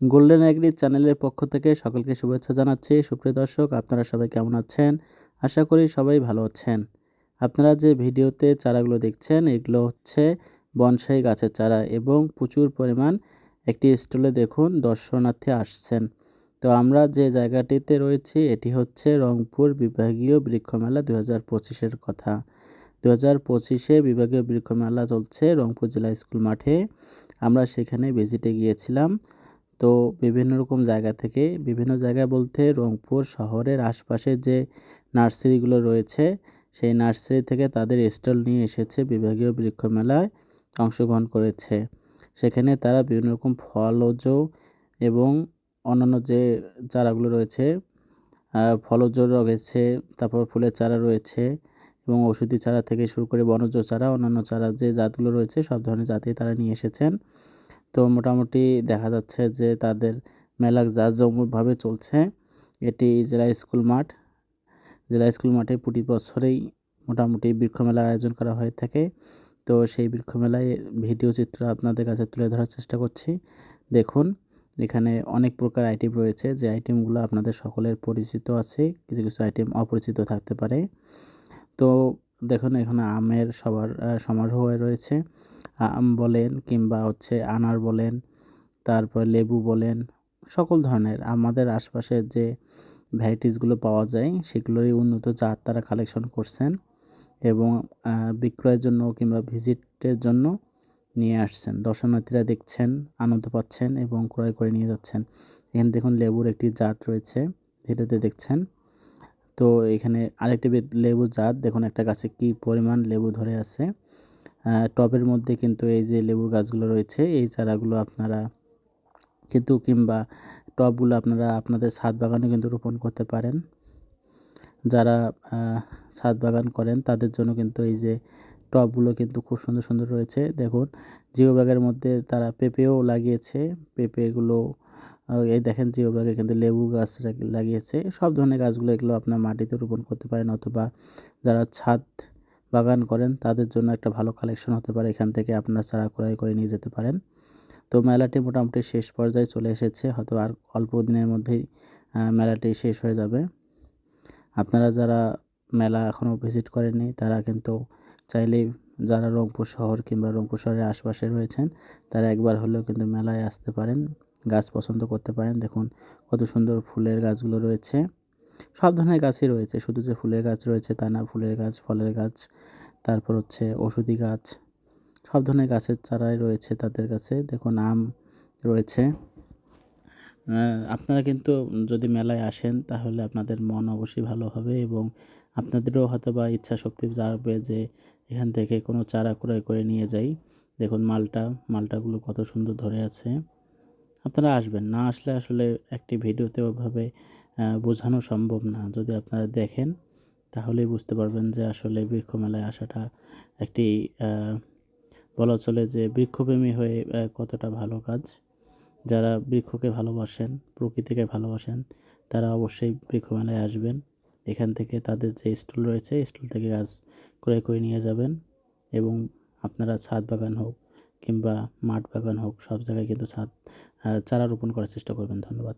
Golden agree চ্যানেলের পক্ষ থেকে সকলকে শুভেচ্ছা জানাচ্ছি। সুপ্রিয় দর্শক, আপনারা সবাই কেমন আছেন? আশা করি সবাই ভালো আছেন। আপনারা যে ভিডিওতে চারাগুলো দেখছেন, এগুলো হচ্ছে বনসাই গাছের চারা এবং প্রচুর পরিমাণ একটি স্টলে দেখুন দর্শনার্থী আসছেন। তো আমরা যে জায়গাটিতে রয়েছি, এটি হচ্ছে রংপুর বিভাগীয় বৃক্ষমেলা দু হাজার পঁচিশের কথা। দু হাজার পঁচিশে বিভাগীয় বৃক্ষমেলা চলছে রংপুর জেলা স্কুল মাঠে। আমরা সেখানে ভিজিটে গিয়েছিলাম। তো বিভিন্ন রকম জায়গা থেকে বিভিন্ন জায়গা বলতে রংপুর শহরের আশপাশে যে নার্সারিগুলো রয়েছে, সেই নার্সারি থেকে তাদের স্টল নিয়ে এসেছে বিভাগীয় বৃক্ষ মেলায় অংশগ্রহণ করেছে। সেখানে তারা বিভিন্ন রকম ফলজ এবং অন্যান্য যে চারাগুলো রয়েছে ফলজ রয়েছে, তারপর ফুলের চারা রয়েছে এবং ওষুধি চারা থেকে শুরু করে বনজ চারা, অন্যান্য চারা যে জাতগুলো রয়েছে সব ধরনের জাতি তারা নিয়ে এসেছেন। তো মোটামুটি দেখা যাচ্ছে যে তাদের মেলা জাঁকজমকভাবে চলছে, এটি জেলা স্কুল মাঠ। জেলা স্কুল মাঠে প্রতি বছরেই মোটামুটি বৃক্ষ মেলার আয়োজন করা হয়ে থাকে। তো সেই বৃক্ষ মেলায় ভিডিও চিত্র আপনাদের কাছে তুলে ধরার চেষ্টা করছি। দেখুন, এখানে অনেক প্রকার আইটেম রয়েছে। যে আইটেমগুলো আপনাদের সকলের পরিচিত আছে, কিছু কিছু আইটেম অপরিচিত থাকতে পারে। তো দেখুন, এখানে আমের সবার সমারোহ রয়েছে। আম বলেন কিংবা হচ্ছে আনার বলেন, তারপর লেবু বলেন, সকল ধরনের আমাদের আশপাশে যে ভ্যারাইটিসগুলো পাওয়া যায় সেগুলোরই উন্নত জাত তারা কালেকশন করছেন এবং বিক্রয়ের জন্য কিংবা ভিজিটের জন্য নিয়ে আসছেন। দর্শনার্থীরা দেখছেন, আনন্দ পাচ্ছেন এবং ক্রয় করে নিয়ে যাচ্ছেন। এখানে দেখুন লেবুর একটি জাত রয়েছে, ভিডিওতে দেখছেন। তো এখানে আরেকটি লেবু জাত, দেখুন একটা গাছে কি পরিমাণ লেবু ধরে আছে। টবের মধ্যে কিন্তু এই যে লেবুর গাছগুলো রয়েছে, এই চারাগুলো আপনারা কিন্তু কিংবা টবগুলো আপনারা আপনাদের ছাদ বাগানে কিন্তু রোপণ করতে পারেন। যারা ছাদ বাগান করেন তাদের জন্য কিন্তু এই যে টবগুলো কিন্তু খুব সুন্দর সুন্দর রয়েছে। দেখুন জিও ব্যাগের মধ্যে তারা পেঁপেও লাগিয়েছে পেঁপেগুলো এই দেখেন জিও ব্যাগে কিন্তু লেবু গাছ লাগিয়েছে, সব ধরনের গাছগুলো এগুলো আপনার মাটিতে রোপণ করতে পারেন অথবা যারা ছাদ বাগান করেন, তাদের জন্য একটা ভালো কালেকশন হতে পারে। এখান থেকে আপনারা চারা ক্রয় করে নিয়ে যেতে পারেন। তো মেলাটি মোটামুটি শেষ পর্যায়ে চলে এসেছে। হয়তো আর অল্প দিনের মধ্যেই মেলাটি শেষ হয়ে যাবে। আপনারা যারা মেলা এখনও ভিজিট করেননি, তারা কিন্তু চাইলেই যারা রংপুর শহর কিংবা রংপুর শহরের আশপাশে রয়েছেন, তারা একবার হলেও কিন্তু মেলায় আসতে পারেন, গাছ পছন্দ করতে পারেন। দেখুন কত সুন্দর ফুলের গাছগুলো রয়েছে। সব ধরনের গাছই রয়েছে। শুধু যে ফুলের গাছ রয়েছে তা না, ফুলের গাছ, ফলের গাছ, তারপর হচ্ছে ওষুধি গাছ, সব ধরনের গাছের চারাই রয়েছে তাদের কাছে। দেখুন আম রয়েছে। আপনারা কিন্তু যদি মেলায় আসেন তাহলে আপনাদের মন অবশ্যই ভালো হবে এবং আপনাদেরও হয়তো বা ইচ্ছা শক্তি যাবে যে এখান থেকে কোনো চারা ক্রয় করে নিয়ে যাই। দেখুন, মালটা, মালটাগুলো কত সুন্দর ধরে আছে। আপনারা আসবেন, না আসলে আসলে একটি ভিডিওতে ওইভাবে বোঝানো সম্ভব না। যদি আপনারা দেখেন, তাহলেই বুঝতে পারবেন যে আসলে বৃক্ষ মেলায় আসাটা একটি বলা চলে যে বৃক্ষপ্রেমী হয়ে কতটা ভালো কাজ। যারা বৃক্ষকে ভালোবাসেন, প্রকৃতিকে ভালোবাসেন, তারা অবশ্যই বৃক্ষ মেলায় আসবেন। এখান থেকে তাদের যে স্টল রয়েছে, স্টল থেকে গাছ ক্রয় করে নিয়ে যাবেন এবং আপনারা ছাদ বাগান হোক কিংবা মাঠ বাগান হোক, সব জায়গায় কিন্তু ছাদ চারা রোপণ করার চেষ্টা করবেন। ধন্যবাদ।